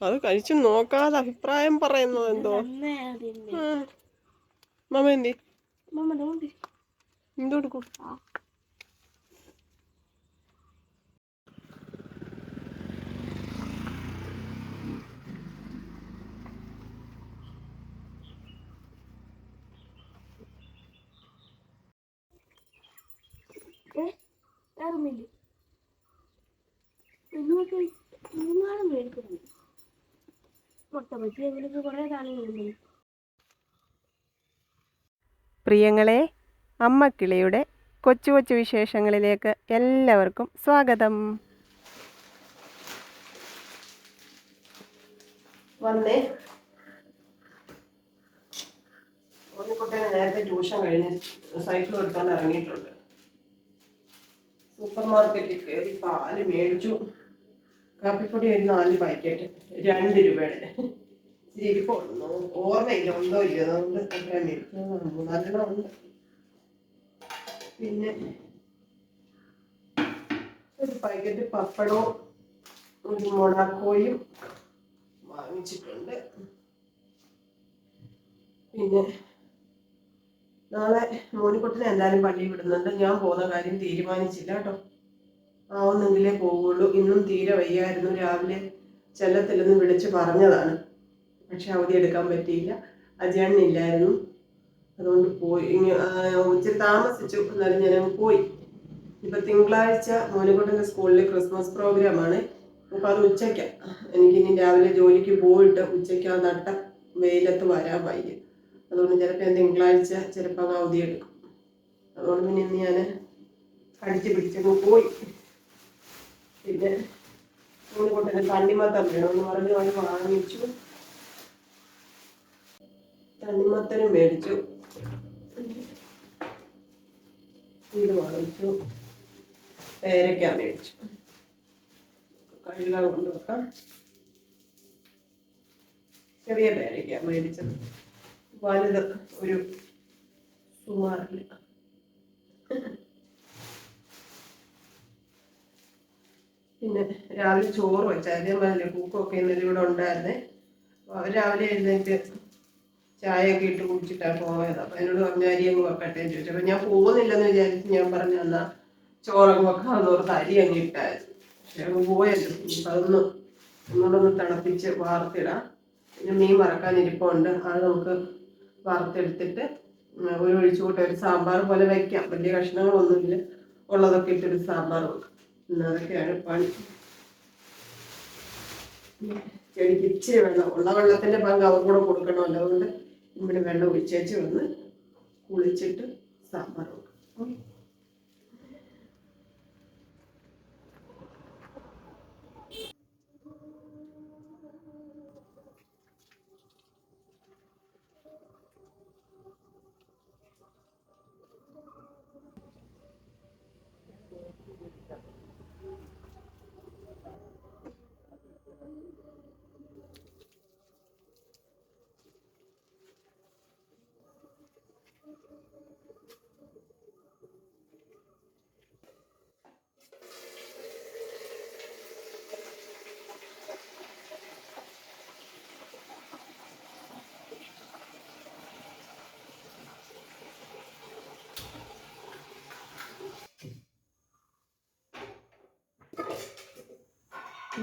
അത് കഴിച്ചു നോക്കാതെ അഭിപ്രായം പറയുന്നത് എന്തോ. മമ്മ എന്തി? എന്ത് കൊടുക്കും? വേറൊന്നുമില്ല. നിങ്ങൾക്ക് പറ്റി അങ്ങനെയൊക്കെ കുറേ സാധനങ്ങളുണ്ട്. പ്രിയങ്ങളെ അമ്മക്കിളിയുടെ കൊച്ചു കൊച്ചു വിശേഷങ്ങളിലേക്ക് എല്ലാവർക്കും സ്വാഗതം. വന്നേ. കുട്ടിയെ നേരത്തെ ട്യൂഷൻ കഴിഞ്ഞ് സൈക്കിൾ എടുത്തോണ്ട് ഇറങ്ങിയിട്ടുണ്ട്. സൂപ്പർ മാർക്കറ്റിൽ കയറി പാൽ മേടിച്ചു. കാപ്പിപ്പൊടി ഒരു നാല് പാക്കറ്റ് രണ്ട് രൂപയുടെ. ഇരിപ്പുണ്ട് ഓർമ്മയില്ല ഉണ്ടോ ഇല്ലയോ മൂന്നാലെണ്ണം പിന്നെ ഒരു പാക്കറ്റ് പപ്പടവും ഒരു മുളക്കോയും വാങ്ങിച്ചിട്ടുണ്ട്. പിന്നെ നാളെ മോനിക്കുട്ടിനെ എന്തായാലും പള്ളിയിൽ വിടുന്നുണ്ട്. ഞാൻ പോകുന്ന കാര്യം തീരുമാനിച്ചില്ല കേട്ടോ. ആവുന്നെങ്കിലേ പോവുള്ളൂ ഇന്നും തീരെ വയ്യായിരുന്നു. രാവിലെ ചെല്ലത്തില്ലെന്ന് വിളിച്ച് പറഞ്ഞതാണ്. പക്ഷെ അവധി എടുക്കാൻ പറ്റിയില്ല. അജയണ്ണില്ലായിരുന്നു അതുകൊണ്ട് പോയി. ഇച്ചിരി താമസിച്ചു. എന്നാലും ഞാൻ പോയി. ഇപ്പൊ തിങ്കളാഴ്ച മോനക്കോട്ടന്റെ സ്കൂളിലെ ക്രിസ്മസ് പ്രോഗ്രാമാണ്. അപ്പൊ അത് ഉച്ചയ്ക്ക. എനിക്കിനി രാവിലെ ജോലിക്ക് പോയിട്ട് ഉച്ചയ്ക്ക് ആ നട്ട വെയിലത്ത് വരാൻ വയ്യ അതുകൊണ്ട് ചിലപ്പോൾ ഞാൻ തിങ്കളാഴ്ച ചിലപ്പോൾ അങ്ങ് അവധി എടുക്കും. അതുകൊണ്ട് പിന്നെ ഇന്ന് ഞാൻ അടിച്ച് പിടിച്ചങ്ങ് പോയി. പിന്നെ മോനക്കോട്ടന്റെ തണ്ണിമത്തം വേണമെന്ന് പറഞ്ഞ് അവൻ വാങ്ങിച്ചു. തണ്ണിമത്തനും മേടിച്ചു. ഇത് വാങ്ങിച്ചു. പേരയ്ക്ക മേടിച്ചു. കഴുകാൻ കൊണ്ടുവെക്കാം ചെറിയ പേരയ്ക്ക മേടിച്ചത്. വലുത് ഒരു സുമാറിൽ പിന്നെ രാവിലെ ചോറ് വെച്ചാൽ അതേമാതിരി പൂക്കൊക്കെ ഇന്നലെ ഇവിടെ ഉണ്ടായിരുന്നേ. രാവിലെ എഴുന്നേറ്റ് ചായയൊക്കെ ഇട്ട് കുടിച്ചിട്ടാണ് പോയത്. അപ്പൊ എന്നോട് പറഞ്ഞു അരി അങ്ങ് വെക്കട്ടെ എന്ന് ചോദിച്ചു. അപ്പൊ ഞാൻ പോകുന്നില്ലെന്ന് വിചാരിച്ച് ഞാൻ പറഞ്ഞു എന്നാൽ ചോറങ്ങ് വെക്കാന്ന് ഓർത്ത് അരി അങ്ങ് ഇട്ടായിരുന്നു. പക്ഷെ അങ്ങ് പോയല്ലോ. അതൊന്ന് തിളപ്പിച്ച് വാർത്തിടാം. പിന്നെ മീൻ വറക്കാൻ ഇരിപ്പുണ്ട്. അത് നമുക്ക് വറുത്തെടുത്തിട്ട് ഒരു ഒഴിച്ചുകൂട്ട ഒരു സാമ്പാർ പോലെ വെക്കാം. വലിയ കഷ്ണങ്ങളൊന്നുമില്ല. ഉള്ളതൊക്കെ ഇട്ടൊരു സാമ്പാർ വെക്കാം. അതൊക്കെയാണ് പണി. ചെടിക്ക് ഇച്ചിരി വെള്ളം. ഉള്ള വെള്ളത്തിന്റെ പങ്ക് അവർ കൂടെ കൊടുക്കണമല്ലോ അതുകൊണ്ട് ഇവിടെ വെള്ളം ഒഴിച്ചേച്ച് വന്ന് കുളിച്ചിട്ട് സാമ്പാർ വെക്കും.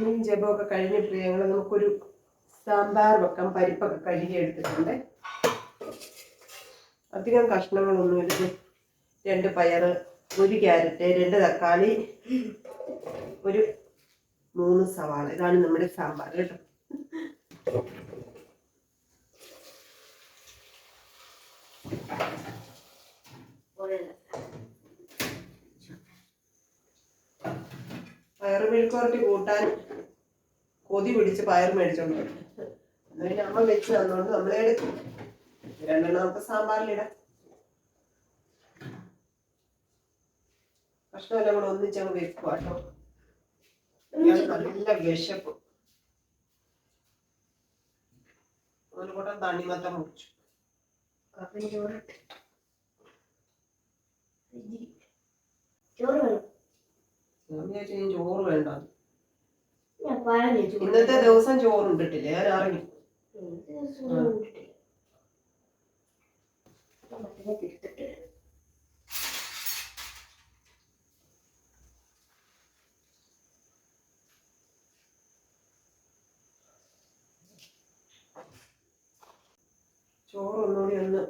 മീൻ ജപമൊക്കെ കഴിഞ്ഞിട്ട് പ്രിയങ്ങൾ നമുക്കൊരു സാമ്പാർ വെക്കാം പരിപ്പൊക്കെ കഴുകി എടുത്തിട്ടുണ്ട്. അധികം കഷ്ണങ്ങളൊന്നും എടുത്ത് രണ്ട് പയർ ഒരു ക്യാരറ്റ് രണ്ട് തക്കാളി ഒരു മൂന്ന് സവാള. ഇതാണ് നമ്മുടെ സാമ്പാർ കേട്ടോ. പയറ് മെഴുക്കുവരട്ടി കൂട്ടാൻ കൊതി പിടിച്ച് പയർ മേടിച്ചോണ്ട് വരും. പിന്നെ അമ്മ വെച്ച് തന്നോണ്ട് നമ്മളെ എടുക്കും രണ്ടെണ്ണം നമുക്ക് സാമ്പാറിലിടാം. കഷ്ണമെല്ലാം കൂടെ ഒന്നിച്ചങ്ങ് വെക്കുക കേട്ടോ. നല്ല വിശപ്പ്. ഒരു കൂട്ടം തണ്ണിമത്തം മുറിച്ചു. ചോറ് വേണ്ട. ഇന്നത്തെ ദിവസം ചോറുണ്ടിട്ടില്ല ഞാൻ അറിഞ്ഞു ചോറ് ഒന്നുകൂടി ഒന്ന്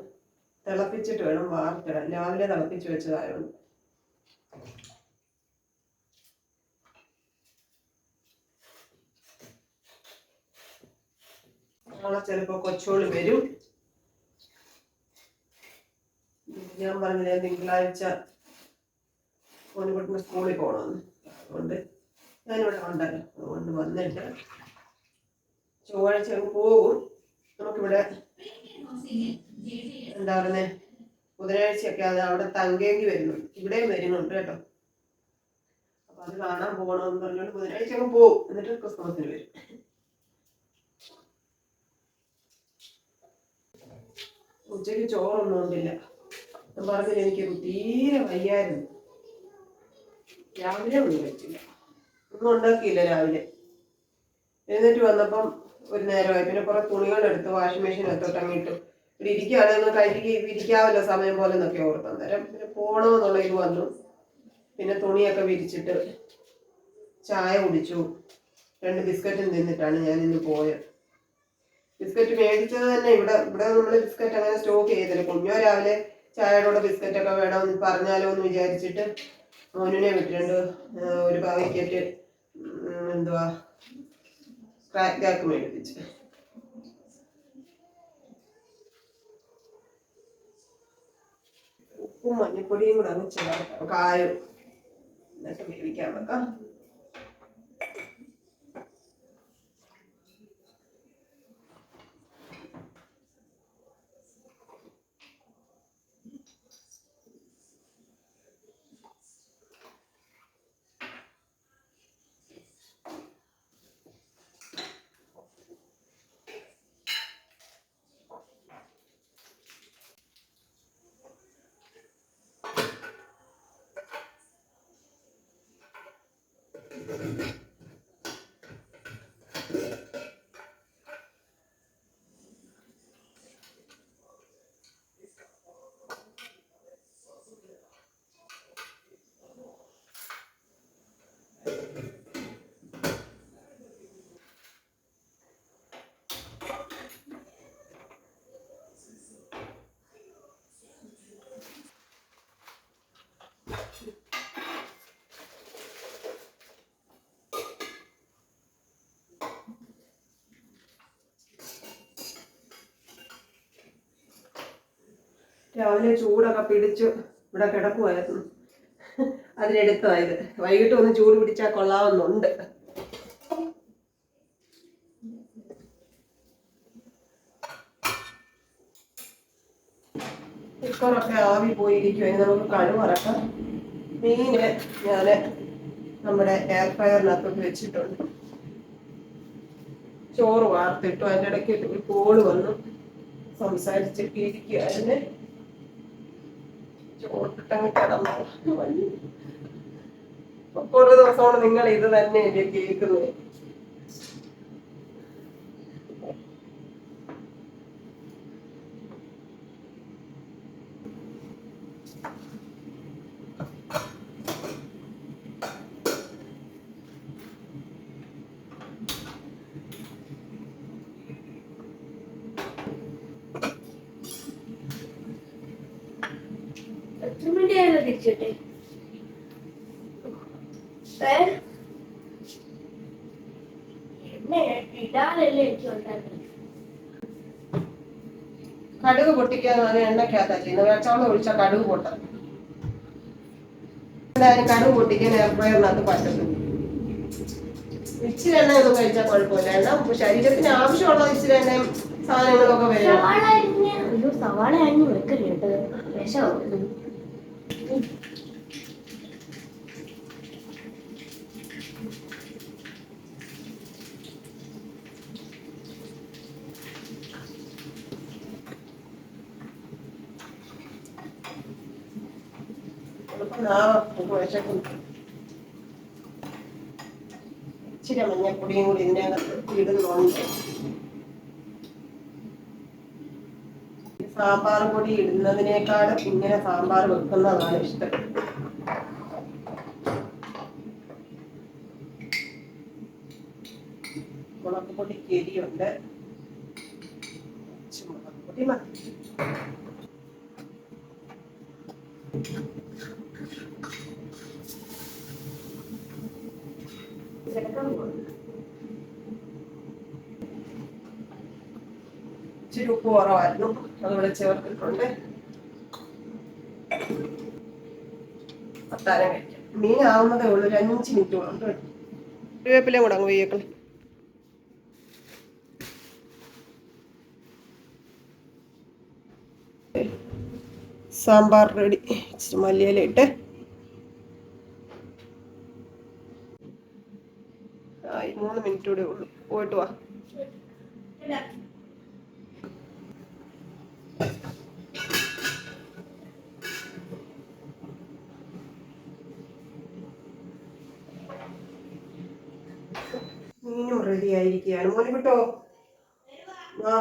തിളപ്പിച്ചിട്ട് വേണം വാർത്തിടാൻ. രാവിലെ തിളപ്പിച്ച് വെച്ചതായിരുന്നു നാളെ ചിലപ്പോ കൊച്ചോളി വരും. ഞാൻ പറഞ്ഞില്ലേ തിങ്കളാഴ്ച മോനുകുട്ടിന് സ്കൂളിൽ പോകണമെന്ന്. അതുകൊണ്ട് ഞാനിവിടെ ഉണ്ടല്ലോ. അതുകൊണ്ട് വന്നിട്ട് ചൊവ്വാഴ്ച അങ്ങ് പോകും. നമുക്കിവിടെ എന്താ പറയുന്നേ? ബുധനാഴ്ചയൊക്കെ അത് അവിടെ തങ്കേങ്കി വരുന്നുണ്ട്. ഇവിടെയും വരുന്നുണ്ട് കേട്ടോ. അപ്പൊ അത് കാണാൻ പോകണമെന്ന് പറഞ്ഞുകൊണ്ട് ബുധനാഴ്ച അങ്ങ് പോകും. എന്നിട്ട് ക്രിസ്മസിന് വരും. ഉച്ചയ്ക്ക് ചോറൊന്നും ഉണ്ടില്ല ഞാൻ പറഞ്ഞില്ല എനിക്ക് തീരെ വയ്യായിരുന്നു. രാവിലെ ഒന്നും കഴിച്ചില്ല. ഒന്നും ഉണ്ടാക്കിയില്ല രാവിലെ. എഴുന്നേറ്റ് വന്നപ്പം ഒരു നേരമായി. പിന്നെ കുറെ തുണികളെടുത്ത് വാഷിംഗ് മെഷീൻ എത്തോട്ട് അങ്ങിട്ടു ഇവിടെ ഇരിക്കുകയാണെങ്കിൽ കഴിക്കുക ഇരിക്കാവല്ലോ സമയം പോലെ എന്നൊക്കെ ഓർത്തു അന്നേരം പിന്നെ പോകണമെന്നുള്ള ഇത് വന്നു. പിന്നെ തുണിയൊക്കെ വിരിച്ചിട്ട് ചായ കുടിച്ചു. രണ്ട് ബിസ്ക്കറ്റും തിന്നിട്ടാണ് ഞാൻ ഇന്ന് പോയത്. ബിസ്ക്കറ്റ് മേടിച്ചത് തന്നെ. ഇവിടെ ഇവിടെ നമ്മൾ ബിസ്ക്കറ്റ് അങ്ങനെ സ്റ്റോക്ക് ചെയ്തില്ല കുഞ്ഞോ രാവിലെ ചായയോടെ ബിസ്ക്കറ്റ് ഒക്കെ വേണമെന്ന് പറഞ്ഞാലോ എന്ന് വിചാരിച്ചിട്ട് മോനുനെ വിട്ടിട്ടുണ്ട്. ഒരു പാക്കറ്റ് എന്തുവാ സ്ക്രാച്ച് ജാക്ക് മേടിപ്പിച്ച്. ഉപ്പും മഞ്ഞപ്പൊടിയും കൂടെ അങ്ങ് ചേർക്കാം കായും. എന്നിട്ട് വേവിക്കാൻ വെക്കാം. രാവിലെ ചൂടൊക്കെ പിടിച്ച് ഇവിടെ കിടക്കുമായിരുന്നു അതിനെടുത്തതായത്. വൈകിട്ട് ഒന്ന് ചൂട് പിടിച്ചാൽ കൊള്ളാമെന്നുണ്ട് കുക്കറൊക്കെ ആവി പോയിരിക്കും ഇനി നമുക്ക് കടുവറക്കാം മീന് ഞാൻ നമ്മുടെ എയർ ഫ്രയറിനകത്തോട്ട് വെച്ചിട്ടുണ്ട്. ചോറ് വാർത്തിട്ടു. അതിന്റെ ഇടയ്ക്ക് ഒരു കോൾ വന്നു. സംസാരിച്ചിട്ടിരിക്കുക ഇരിക്കുകയായിരുന്നു ചോറിട്ടങ്ങ് കിടന്നു കുറെ ദിവസം കൊണ്ട് നിങ്ങൾ ഇത് തന്നെയല്ലേ കേൾക്കുന്നത്. എണ്ണ ഇടാനല്ലേ എനിക്ക് ഉണ്ടായിരുന്നത്? കടുക് പൊട്ടിക്കാനാണ് എണ്ണക്കകത്താ ചെയ്യുന്നത്. വെച്ചോളം ഒഴിച്ചാൽ കടുക് പൊട്ടാം. എന്തായാലും കടുക് പൊട്ടിക്കാൻ എയർഫ്രയറിനകത്ത് പറ്റത്തില്ല. ഇച്ചിരി എണ്ണയൊന്നും കഴിച്ചാൽ കുഴപ്പമില്ല. എണ്ണ ശരീരത്തിന് ആവശ്യമുള്ള ഇച്ചിരി എണ്ണയും സാധനങ്ങളൊക്കെ വേണം സവാള അരിഞ്ഞ്. സവാള അരിഞ്ഞ് വെക്കരുത് കേട്ടോ. വിഷമാവും ഇച്ചിരി മഞ്ഞപ്പൊടിയും കൂടി ഇതിനകത്ത് ഇടുന്നുണ്ട്. സാമ്പാർ പൊടി ഇടുന്നതിനേക്കാളും ഇങ്ങനെ സാമ്പാർ വെക്കുന്നതാണ് ഇഷ്ടം. മുളക് പൊടി എരിയുണ്ട് കുറച്ച് മുളക് പൊടി മതി കിടക്കാൻ പോകുന്നു ഇച്ചിരി ഉപ്പ് കുറവായിരുന്നു. അതിവിടെ ചേർത്തിട്ടുണ്ട്. അത്താരം കഴിക്കാം. മീൻ ആവുന്നതേ ഉള്ളൂ. ഒരു അഞ്ച് മിനിറ്റ് കൊണ്ട് കറിവേപ്പിലയും കൂടെ അങ്ങ് വെയ്യക്കളെ സാമ്പാർ റെഡി. ഇച്ചിരി മല്ലിയില ഇട്ട്. ആയി മൂന്ന് മിനിറ്റ് കൂടെ ഉള്ളൂ. പോയിട്ട് വാ. ആയിരിക്കുകയാണ്. മോനെ കിട്ടോ ആ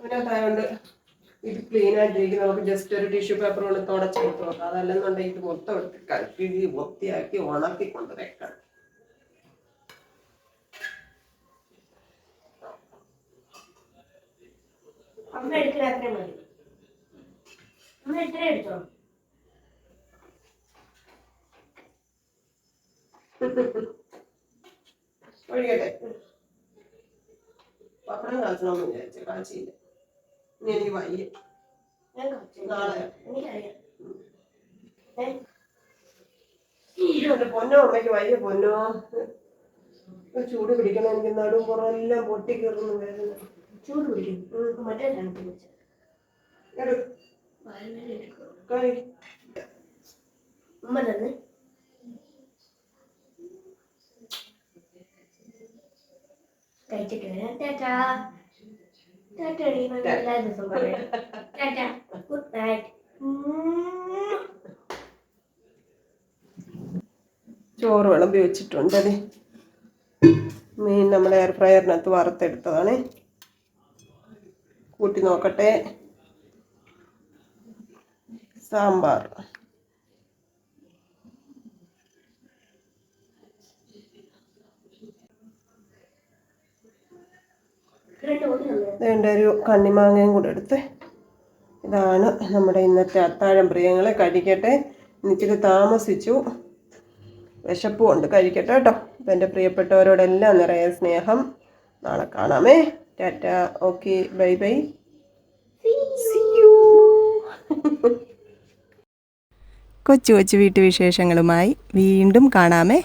അതിനകത്തായതുകൊണ്ട് ഇത് ക്ലീൻ ആയിട്ടിരിക്കും നമുക്ക് ജസ്റ്റ് ഒരു ടിഷ്യൂ പേപ്പർ കൊണ്ട് തുടച്ചെടുത്ത് നോക്കാം. അതല്ലെന്നുണ്ടെങ്കിൽ ഇത് മൊത്തം എടുത്ത് കഴുകി വൃത്തിയാക്കി ഉണക്കി കൊണ്ട് എടുക്കുന്ന അത്രയും മതി. അമ്മ എത്ര എടുത്തോ ഒഴിയട്ടെ പപ്പടം കാച്ചണമെന്ന് വിചാരിച്ചു കാച്ചിയില്ല. ഇനി എനിക്ക് വയ്യ. ഞാൻ കാണിച്ചു നാളെ. എനിക്കറിയാം. ഏ? എന്റെ പൊന്നോ അമ്മയ്ക്ക് വയ്യ പൊന്നോ. ചൂട് പിടിക്കണം എനിക്ക് നടും പുറമെല്ലാം പൊട്ടി കയറുന്നു വേദന. ചൂട് പിടിക്കും. മറ്റേ തണുപ്പ് ഉമ്മ തന്നെ കഴിച്ചിട്ട് വരാം ടാറ്റാ ടാറ്റാടി എല്ലാ ദിവസവും പറയാം. ടാറ്റാ ഗുഡ് നൈറ്റ് ചോറ് വിളമ്പി വെച്ചിട്ടുണ്ട് മീൻ നമ്മുടെ എയർ ഫ്രയറിനകത്ത് വറുത്തെടുത്തതാണ്. കൂട്ടി നോക്കട്ടെ. സാമ്പാർ. വേണ്ട ഒരു കണ്ണിമാങ്ങയും കൂടെ എടുത്ത്. ഇതാണ് നമ്മുടെ ഇന്നത്തെ അത്താഴം പ്രിയങ്ങളെ കഴിക്കട്ടെ. എനിക്കിത് താമസിച്ചു. വിശപ്പും ഉണ്ട് കഴിക്കട്ടെ കേട്ടോ. അപ്പം എന്റെ പ്രിയപ്പെട്ടവരോടെല്ലാം നിറയെ സ്നേഹം. നാളെ കാണാമേ. ടാറ്റ. Okay bye bye. കൊച്ചു കൊച്ചു വീട്ടുവിശേഷങ്ങളുമായി വീണ്ടും കാണാമേ.